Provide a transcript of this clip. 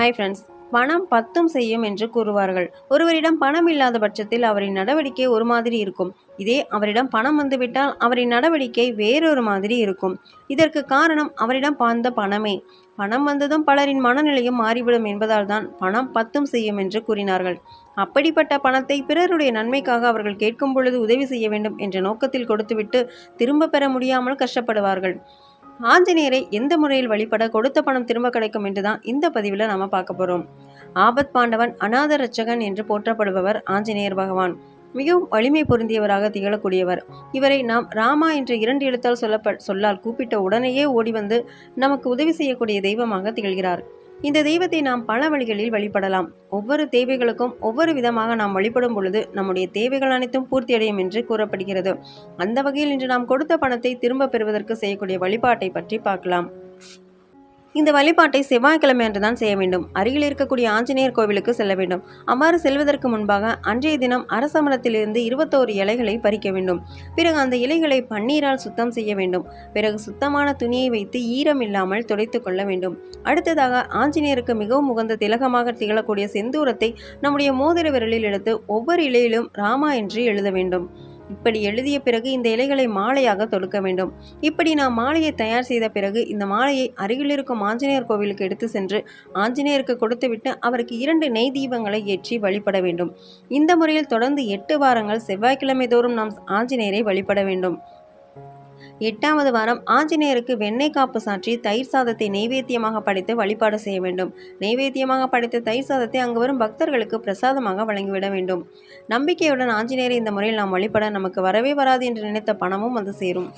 Hi friends பணம் பத்தும் செய்யும் என்று கூறுவார்கள். ஒருவரிடம் பணம் இல்லாத பட்சத்தில் அவரின் நடவடிக்கை ஒரு மாதிரி இருக்கும். இதே அவரிடம் பணம் வந்துவிட்டால் அவரின் நடவடிக்கை வேறொரு மாதிரி இருக்கும். இதற்கு காரணம் அவரிடம் பாய்ந்த பணமே. பணம் வந்ததும் பலரின் மனநிலையும் மாறிவிடும் என்பதால் தான் பணம் பத்தும் செய்யும் என்று கூறினார்கள். அப்படிப்பட்ட பணத்தை பிறருடைய நன்மைக்காக அவர்கள் கேட்கும் பொழுது உதவி செய்ய வேண்டும் என்ற நோக்கத்தில் கொடுத்துவிட்டு திரும்ப பெற முடியாமல் கஷ்டப்படுவார்கள். ஆஞ்சநேயரை எந்த முறையில் வழிபட கொடுத்த பணம் திரும்ப கிடைக்கும் என்று தான் இந்த பதிவில் நாம பார்க்க போகிறோம் ஆபத் பாண்டவன் அநாத ரட்சகன் என்று போற்றப்படுபவர் ஆஞ்சநேயர் பகவான். மிகவும் வலிமை பொருந்தியவராக திகழக்கூடியவர். இவரை நாம் ராமா என்ற இரண்டு எழுத்தால் சொல்லப்ப சொல்லால் கூப்பிட்ட உடனேயே ஓடி வந்து நமக்கு உதவி செய்யக்கூடிய தெய்வமாக திகழ்கிறார். இந்த தெய்வத்தை நாம் பல வழிகளில் வழிபடலாம். ஒவ்வொரு தேவைகளுக்கும் ஒவ்வொரு விதமாக நாம் வழிபடும் பொழுது நம்முடைய தேவைகள் அனைத்தும் பூர்த்தியடையும் என்று கூறப்படுகிறது. அந்த வகையில் இன்று நாம் கொடுத்த பணத்தை திரும்ப பெறுவதற்கு செய்யக்கூடிய வழிபாட்டை பற்றி பார்க்கலாம். இந்த வழிபாட்டை செவ்வாய்க்கிழமை அன்று தான் செய்ய வேண்டும். அருகில் இருக்கக்கூடிய ஆஞ்சநேயர் கோவிலுக்கு செல்ல வேண்டும். அவ்வாறு செல்வதற்கு முன்பாக அன்றைய தினம் அரசமரத்திலிருந்து இருபத்தோரு இலைகளை பறிக்க வேண்டும். பிறகு அந்த இலைகளை பன்னீரால் சுத்தம் செய்ய வேண்டும். பிறகு சுத்தமான துணியை வைத்து ஈரம் இல்லாமல் துடைத்து கொள்ள வேண்டும். அடுத்ததாக ஆஞ்சநேயருக்கு மிகவும் உகந்த திலகமாக திகழக்கூடிய செந்தூரத்தை நம்முடைய மோதிர விரலில் எடுத்து ஒவ்வொரு இலையிலும் ராமா என்று எழுத வேண்டும். இப்படி எழுதிய பிறகு இந்த இலைகளை மாலையாக தொடுக்க வேண்டும். இப்படி நாம் மாலையை தயார் செய்த பிறகு இந்த மாலையை அருகில் இருக்கும் ஆஞ்சநேயர் கோவிலுக்கு எடுத்து சென்று ஆஞ்சநேயருக்கு கொடுத்துவிட்டு அவருக்கு இரண்டு நெய் தீபங்களை ஏற்றி வழிபட வேண்டும். இந்த முறையில் தொடர்ந்து எட்டு வாரங்கள் செவ்வாய்க்கிழமை தோறும் நாம் ஆஞ்சநேயரை வழிபட வேண்டும். எட்டாவது வாரம் ஆஞ்சநேயருக்கு வெண்ணெய் காப்பு சாற்றி தயிர் சாதத்தை நெய்வேத்தியமாக படைத்து வழிபாடு செய்ய வேண்டும். நெய்வேத்தியமாக படைத்த தயிர் சாதத்தை அங்கு வரும் பக்தர்களுக்கு பிரசாதமாக வழங்கிவிட வேண்டும். நம்பிக்கையுடன் ஆஞ்சநேயரை இந்த முறையில் நாம் வழிபட நமக்கு வரவே வராது என்று நினைத்த பணமும் வந்து சேரும்.